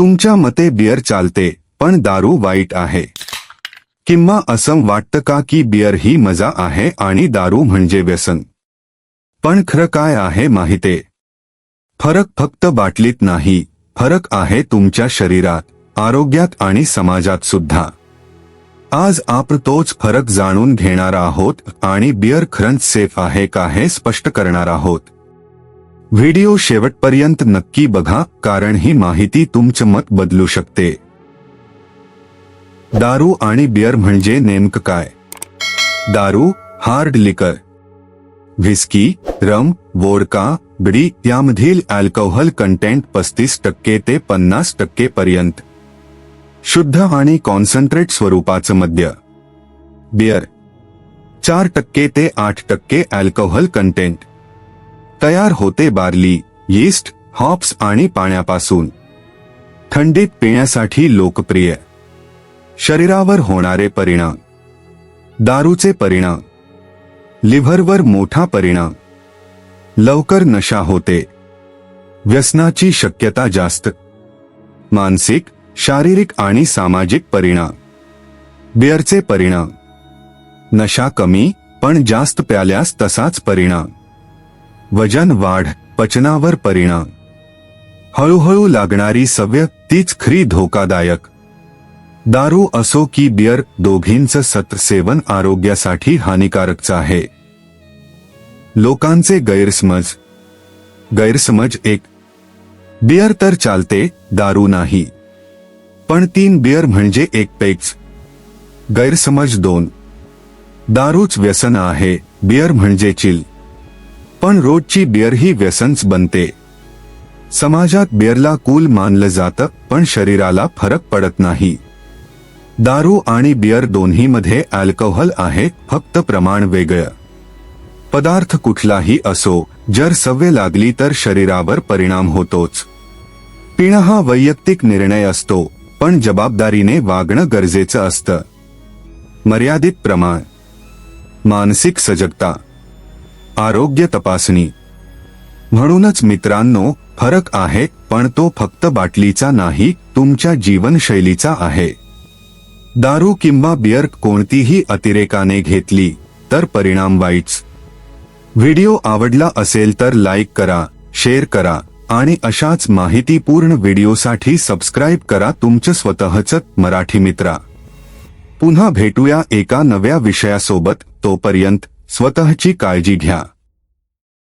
तुमच्या मते बियर चालते पण दारू वाईट आहे. किंवा असं वाटतं का की बियर ही मजा आहे आणि दारू म्हणजे व्यसन? पण खरं काय आहे माहिते? फरक फक्त बाटलीत नाही फरक आहे तुमच्या शरीरात आरोग्यात आणि समाजात सुद्धा. आज आपण तोच फरक जाणून घेणार आहोत आणि बियर खरंच सेफ आहे का हे स्पष्ट करणार आहोत. व्हिडिओ शेवटपर्यंत नक्की बघा कारण ही माहिती तुमचं मत बदलू शकते. दारू आणि बिअर म्हणजे नेमकं काय? दारू hard liquor whisky rum vodka बिडी यामधील अल्कोहोल कंटेंट पस्तीस टक्के ते पन्नास टक्के पर्यंत. शुद्ध आणि कॉन्सन्ट्रेट स्वरूपाचं मद्य. बिअर चार टक्के ते आठ टक्के अल्कोहोल कंटेंट. तयार होते बार्ली यीस्ट हॉप्स आणि पाण्यापासून. थंडीत पिण्यासाठी लोकप्रिय. शरीरावर होणारे परिणाम. दारूचे परिणाम. लिव्हरवर मोठा परिणाम. लवकर नशा होते. व्यसनाची शक्यता जास्त. मानसिक शारीरिक आणि सामाजिक परिणाम. बिअरचे परिणाम. नशा कमी पण जास्त प्याल्यास तसाच परिणाम. वजन वाढ पचनावर परिणाम. हळूहळू लागणारी सव्य तीच खरी धोकादायक. दारू असो की बियर दोघींचं सतसेवन आरोग्यासाठी हानिकारकचं आहे. लोकांचे गैरसमज. गैरसमज एक. बियर तर चालते दारू नाही. पण तीन बियर म्हणजे एक पेक्स. गैरसमज दोन. दारूच व्यसन आहे बियर म्हणजे चिल. पण रोजची बिअर ही व्यसनच बनते. समाजात बिअरला कूल मानलं जातं पण शरीराला फरक पडत नाही. दारू आणि बियर दोन्हीमध्ये अल्कोहोल आहे फक्त प्रमाण वेगळं. पदार्थ कुठलाही असो जर सवय लागली तर शरीरावर परिणाम होतोच. पिणं हा वैयक्तिक निर्णय असतो पण जबाबदारीने वागणं गरजेचं असतं. मर्यादित प्रमाण. मानसिक सजगता. आरोग्य तपासणी. म्हणूनच मित्रांनो फरक आहे पण तो फक्त बाटलीचा नाही तुमच्या जीवनशैलीचा आहे. दारू किंवा बियर कोणतीही अतिरेकाने घेतली तर परिणाम वाईट व्हिडिओ आवडला असेल तर लाईक करा शेअर करा आणि अशाच माहितीपूर्ण व्हिडिओसाठी सबस्क्राईब करा तुमचं स्वतःच मराठी मित्रा. पुन्हा भेटूया एका नव्या विषयासोबत तोपर्यंत स्वतःची काळजी घ्या.